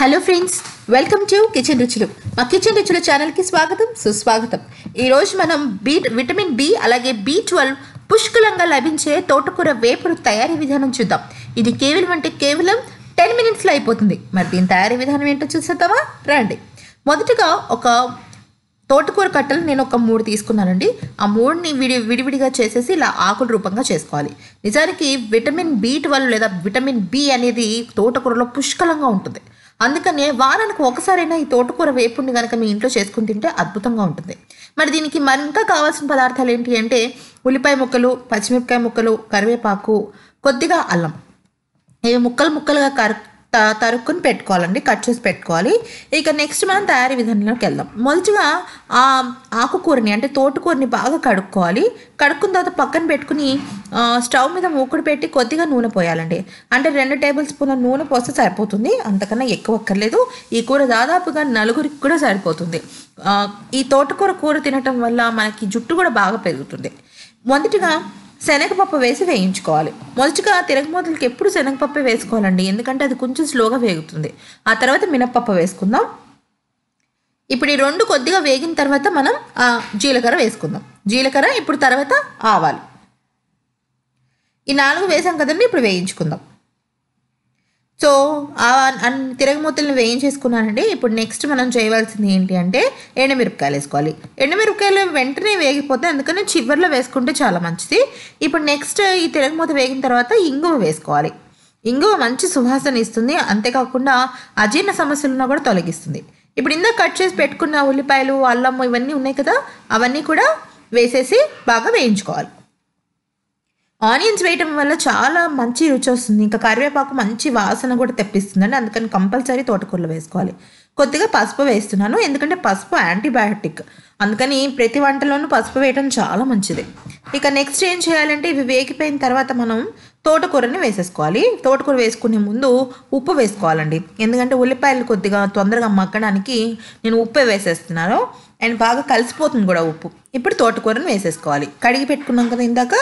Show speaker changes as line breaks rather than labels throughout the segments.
Hello friends welcome to kitchen రుచులు మా kitchen రుచులు ఛానల్కి స్వాగతం సుస్వాగతం. ఈరోజు మనం బీ విటమిన్ బి అలాగే బి ట్వెల్వ్ పుష్కలంగా లభించే తోటకూర వేపుడు తయారీ విధానం చూద్దాం. ఇది కేవలం అంటే కేవలం టెన్ మినిట్స్లో అయిపోతుంది. మరి దీని తయారీ విధానం ఏంటో చూసేద్దామా? రండి. మొదటగా ఒక తోటకూర కట్టలు నేను ఒక మూడు తీసుకున్నానండి. ఆ మూడుని విడి విడివిడిగా చేసేసి ఇలా ఆకుల రూపంగా చేసుకోవాలి. నిజానికి విటమిన్ బి ట్వెల్వ్ లేదా విటమిన్ బి అనేది తోటకూరలో పుష్కలంగా ఉంటుంది. అందుకనే వారానికి ఒకసారైనా ఈ తోటకూర వేపుడిని కనుక మీ ఇంట్లో చేసుకుని తింటే అద్భుతంగా ఉంటుంది. మరి దీనికి మరి ఇంకా కావాల్సిన పదార్థాలు ఏంటి అంటే ఉల్లిపాయ ముక్కలు పచ్చిమిరపకాయ ముక్కలు కరివేపాకు కొద్దిగా అల్లం. ఇవి ముక్కలు ముక్కలుగా కర తరుక్కుని పెట్టుకోవాలండి. కట్ చేసి పెట్టుకోవాలి. ఇక నెక్స్ట్ మనం తయారీ విధానంలోకి వెళ్దాం. మొదటిగా ఆ ఆకుకూరని అంటే తోటకూరని బాగా కడుక్కోవాలి. కడుక్కున్న తర్వాత పక్కన పెట్టుకుని స్టవ్ మీద మూకుడు పెట్టి కొద్దిగా నూనె పోయాలండి. అంటే రెండు టేబుల్ స్పూన్ల నూనె పోస్తే సరిపోతుంది. అంతకన్నా ఎక్కువ అక్కర్లేదు. ఈ కూర దాదాపుగా నలుగురికి కూడా సరిపోతుంది. ఈ తోటకూర కూర తినటం వల్ల మనకి జుట్టు కూడా బాగా పెరుగుతుంది. మొదటిగా శనగపప్పు వేసి వేయించుకోవాలి. మొదటిగా తిరగమూతలకి ఎప్పుడు శనగపప్పు వేసుకోవాలండి. ఎందుకంటే అది కొంచెం స్లోగా వేగుతుంది. ఆ తర్వాత మినప్పప్పు వేసుకుందాం. ఇప్పుడు ఈ రెండు కొద్దిగా వేగిన తర్వాత మనం ఆ, జీలకర్ర వేసుకుందాం. జీలకర్ర ఇప్పుడు తర్వాత ఆవాలు. ఈ నాలుగు వేసాం కదండి ఇప్పుడు వేయించుకుందాం. సో అన్ని తిరగమూతలను వేయించేసుకున్నానండి ఇప్పుడు నెక్స్ట్ మనం చేయవలసింది ఏంటి అంటే ఎండుమిరపకాయలు వేసుకోవాలి. ఎండుమిరపకాయలు వెంటనే వేగిపోతే అందుకని చివరిలో వేసుకుంటే చాలా మంచిది. ఇప్పుడు నెక్స్ట్ ఈ తిరగమూత వేగిన తర్వాత ఇంగువ వేసుకోవాలి. ఇంగువ మంచి సువాసన ఇస్తుంది. అంతేకాకుండా అజీర్ణ సమస్యలను కూడా తొలగిస్తుంది. ఇప్పుడు ఇందాక కట్ చేసి పెట్టుకున్న ఉల్లిపాయలు అల్లం ఇవన్నీ ఉన్నాయి కదా అవన్నీ కూడా వేసేసి బాగా వేయించుకోవాలి. ఆనియన్స్ వేయటం వల్ల చాలా మంచి రుచి వస్తుంది. ఇంకా కరివేపాకు మంచి వాసన కూడా తెప్పిస్తుందండి. అందుకని కంపల్సరీ తోటకూరలో వేసుకోవాలి. కొద్దిగా పసుపు వేస్తున్నాను. ఎందుకంటే పసుపు యాంటీబయాటిక్. అందుకని ప్రతి వంటలోనూ పసుపు వేయటం చాలా మంచిది. ఇక నెక్స్ట్ ఏం చేయాలంటే ఇవి వేగిపోయిన తర్వాత మనం తోటకూరని వేసేసుకోవాలి. తోటకూర వేసుకునే ముందు ఉప్పు వేసుకోవాలండి. ఎందుకంటే ఉల్లిపాయలు కొద్దిగా తొందరగా మగ్గడానికి నేను ఉప్పే వేసేస్తున్నాను. అండ్ బాగా కలిసిపోతుంది కూడా ఉప్పు. ఇప్పుడు తోటకూరని వేసేసుకోవాలి. కడిగి పెట్టుకున్నాం కదా ఇందాక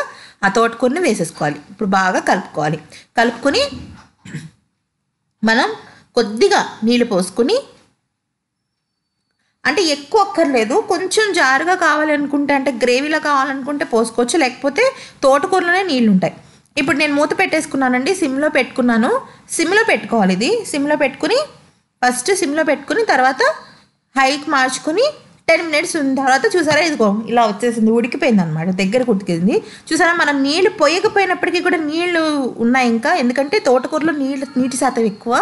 ఆ తోటకూరని వేసేసుకోవాలి. ఇప్పుడు బాగా కలుపుకోవాలి. కలుపుకొని మనం కొద్దిగా నీళ్ళు పోసుకుని అంటే ఎక్కువ అక్కర్లేదు. కొంచెం జారుగా కావాలనుకుంటే అంటే గ్రేవీలా కావాలనుకుంటే పోసుకోవచ్చు. లేకపోతే తోటకూరలోనే నీళ్ళు ఉంటాయి ఇప్పుడు నేను మూత పెట్టేసుకున్నానండి. సిమ్లో పెట్టుకున్నాను. సిమ్లో పెట్టుకోవాలి ఇది. సిమ్లో పెట్టుకుని ఫస్ట్ సిమ్లో పెట్టుకుని తర్వాత హైక్ మార్చుకుని టెన్ మినిట్స్ ఉన్న తర్వాత చూసారా? ఇదిగో ఇలా వచ్చేసింది ఉడికిపోయింది అనమాట దగ్గరకు ఉడికింది చూసారా? మనం నీళ్ళు పొయ్యకపోయినప్పటికీ కూడా నీళ్ళు ఉన్నాయి ఇంకా ఎందుకంటే తోటకూరలో నీళ్ళు నీటి శాతం ఎక్కువ.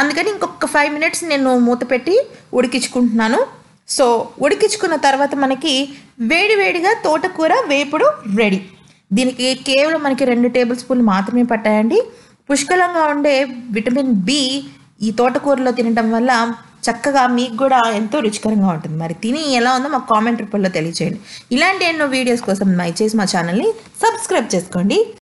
అందుకని ఇంకొక ఫైవ్ మినిట్స్ నేను మూత పెట్టి ఉడికించుకుంటున్నాను. సో ఉడికించుకున్న తర్వాత మనకి వేడి వేడిగా తోటకూర వేపుడు రెడీ. దీనికి కేవలం మనకి రెండు టేబుల్ స్పూన్లు మాత్రమే పట్టాయండి. పుష్కలంగా ఉండే విటమిన్ బి ఈ తోటకూరలో తినడం వల్ల చక్కగా మీకు కూడా ఎంతో రుచికరంగా ఉంటుంది. మరి తిని ఎలా ఉందో మాకు కామెంట్ రూపంలో తెలియచేయండి. ఇలాంటి ఎన్నో వీడియోస్ కోసం దయచేసి మా ఛానల్ని సబ్స్క్రైబ్ చేసుకోండి.